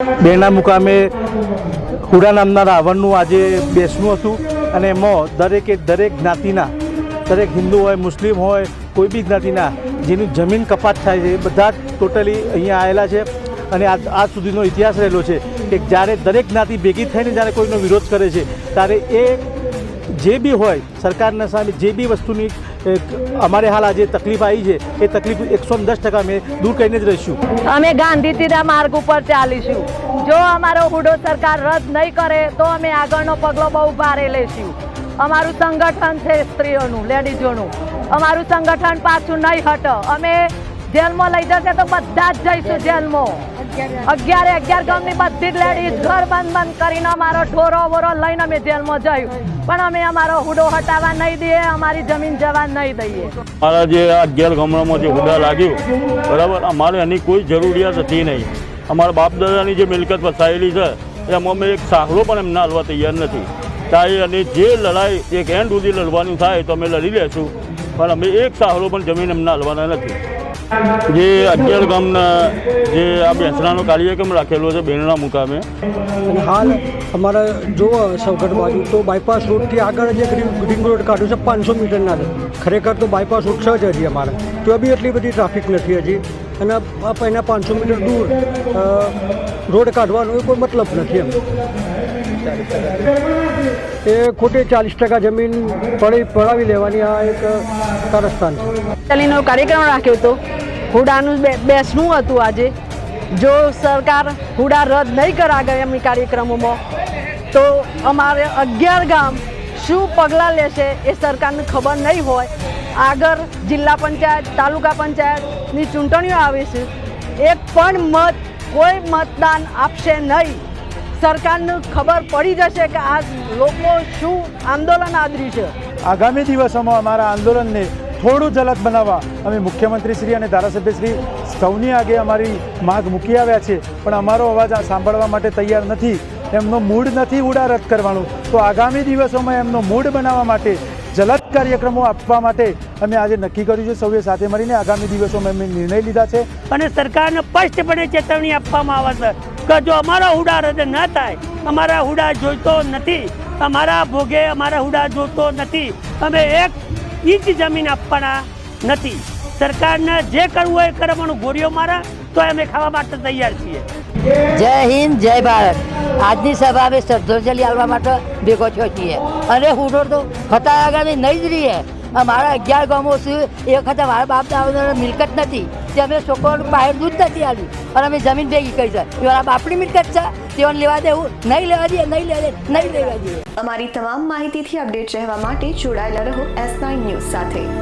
બેના મુકામે હુડા નામના રાવણનું આજે બેસણું હતું અને એમાં દરેકે દરેક જ્ઞાતિના, દરેક હિન્દુ હોય, મુસ્લિમ હોય, કોઈ બી જ્ઞાતિના, જેની જમીન કપાત થાય છે, એ બધા જ ટોટલી અહીંયા આવેલા છે અને આજ આજ સુધીનો ઇતિહાસ રહેલો છે કે જ્યારે દરેક જ્ઞાતિ ભેગી થઈને જ્યારે કોઈનો વિરોધ કરે છે, ત્યારે એ જે બી હોય, સરકારના સામે જે બી વસ્તુની અમારે હાલ આજે તકલીફ આવી છે, એ તકલીફ એકસો દસ ટકા અમે દૂર કરીને જ રહીશું. અમે ગાંધીજીના માર્ગ ઉપર ચાલીશું. જો અમારો હુડો સરકાર રદ નહીં કરે, તો અમે આગળનો પગલો બહુ ભારે લઈશું. અમારું સંગઠન છે સ્ત્રીઓનું, લેડીઝોનું. અમારું સંગઠન પાછું નહીં હટો. અમે જેલમાં લઈ જશે તો બધા જ જઈશું જેલમાં. અગિયારે અગિયાર ગામની બધી લેડીઝ ઘર બંધ બંધ કરીને અમારો ઢોરો વોરો લઈને અમે જેલમાં જયું પણ અમે અમારો હુડો હટાવવા નહીં દઈએ, અમારી જમીન જવા નહીં દઈએ. મારા જે અગિયાર ગામડામાં જે હુડા લાગ્યું, બરાબર? અમારે એની કોઈ જરૂરિયાત હતી નહીં. અમારા બાપ દાદાની જે મિલકત વસાયેલી છે, એમાં અમે એક સાંકળો પણ એમને હાલવા તૈયાર નથી. તાઈ અને જે લડાઈ એક એન્ડ સુધી લડવાનું થાય તો અમે લડી લેશું. પણ અમે એક સાંકળો પણ જમીન એમને હાલવાના નથી. જે અગિયાર ગામના જે આ બેસણાનો કાર્યક્રમ રાખેલો છે બેનના મુકામે? અને હાલ અમારે જો સૌગઢ બાજુ તો બાયપાસ રોડથી આગળ જે રિંગ રિંગ રોડ કાઢ્યું છે પાંચસો મીટરના ખરેખર તો બાયપાસ રોડ છે જ હજી અમારે. તો બી એટલી બધી ટ્રાફિક નથી હજી. અને આ એના પાંચસો મીટર દૂર રોડ કાઢવાનો એ કોઈ મતલબ નથી એમ. એ ખોટી ચાલીસ ટકા જમીન પડી પડાવી લેવાની આ એક કારસ્તાન છે કાર્યક્રમ રાખ્યો હતો હુડાનું બે- બેસણું હતું આજે. જો સરકાર હુડા રદ નહીં કરે આગામી કાર્યક્રમોમાં, તો અમારે અગિયાર ગામ શું પગલાં લેશે એ સરકારને ખબર નહીં હોય. આગળ જિલ્લા પંચાયત, તાલુકા પંચાયતની ચૂંટણીઓ આવે છે. એક પણ મત, કોઈ મતદાન આપશે નહીં. સરકારને ખબર પડી જશે કે આ લોકો શું આંદોલન આદર્યું છે. આગામી દિવસોમાં અમારા આંદોલનને થોડું ઝલક બનાવવા અમે મુખ્યમંત્રીશ્રી અને ધારાસભ્યશ્રી સૌની આગે અમારી માગ મૂકી આવ્યા છે. પણ અમારો અવાજ આ સાંભળવા માટે તૈયાર નથી. એમનો મૂડ નથી ઉડા રદ કરવાનું. તો આગામી દિવસોમાં એમનો મૂડ બનાવવા માટે ઝલક કાર્યક્રમો આપવા માટે અમે આજે નક્કી કર્યું છે. સૌએ સાથે મળીને આગામી દિવસોમાં અમે નિર્ણય લીધા છે. અને સરકારને સ્પષ્ટપણે ચેતવણી આપવામાં આવે છે કે જો અમારા હુડા રદ ન થાય, અમારા હુડા જોઈતો નથી, અમારા ભોગે અમારા હુડા જોતો નથી, અમે એક ઇંચ જમીન આપવાના નથી. સરકારને જે કરવું હોય કરવાનું ગોળીઓ મારા, તો અમે ખાવા માટે તૈયાર છીએ. જય હિન્દ, જય ભારત. આજની સભા શ્રદ્ધાંજલિ આપવા માટે ભેગો થયો છીએ. અને હું તો હતા આગામી નહીં જ રહીએ. અમારા અગિયાર ગામો છે એ વખતે મારા બાપ દાદાને મિલકત નથી. તે અમે છોકરાનું બહાર દૂધ નથી આવ્યું અને અમે જમીન ભેગી કરી છે. એ મારા બાપની મિલકત છે. તેઓને લેવા દેવું નહીં લેવા દઈએ નહીં લેવા દે, નહીં લેવા દઈએ અમારી તમામ માહિતીથી અપડેટ રહેવા માટે જોડાયેલા રહો એસ નાઇન ન્યૂઝ સાથે.